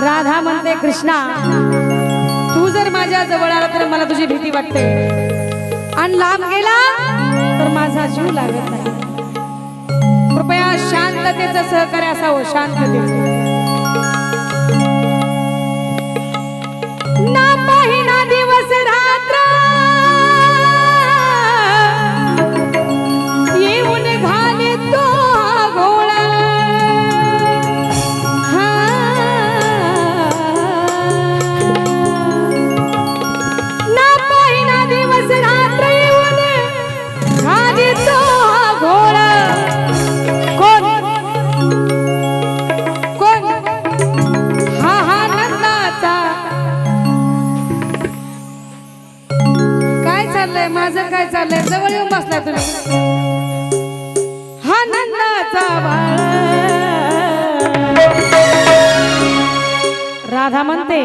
राधा म्हणते कृष्णा तू जर माझ्या जवळ आला तर मला तुझी भीती वाटते. आणि लांब गेला तर माझा जीव लागत नाही. कृपया शांततेचं सहकार्य असावं शांततेचं. जवळ तुम्ही. हा नंदाचा बाळ. राधा म्हणते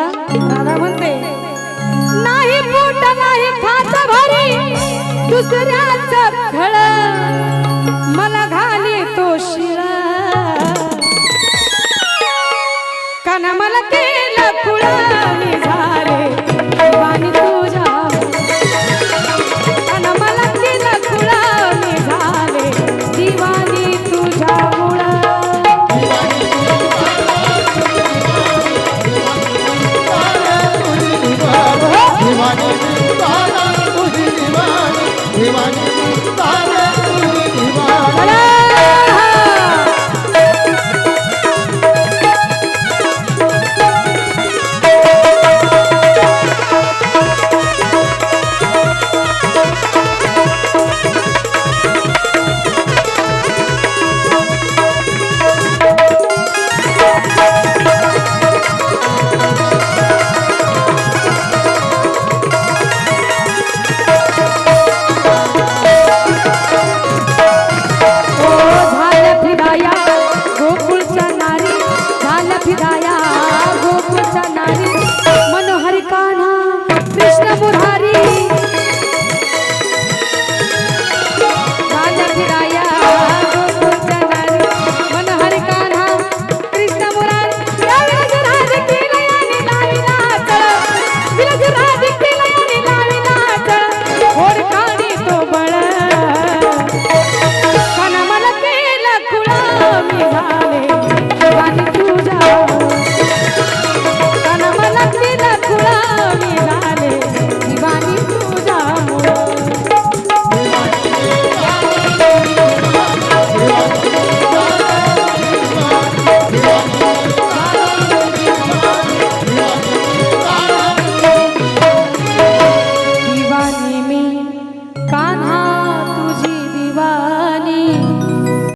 बाई राधा म्हणते नाही पोट नाही खात भरी दुसऱ्याच खळ मला घाली तो शिळा काना मला केलं कुळानी झाले Ivan Krishna Murari.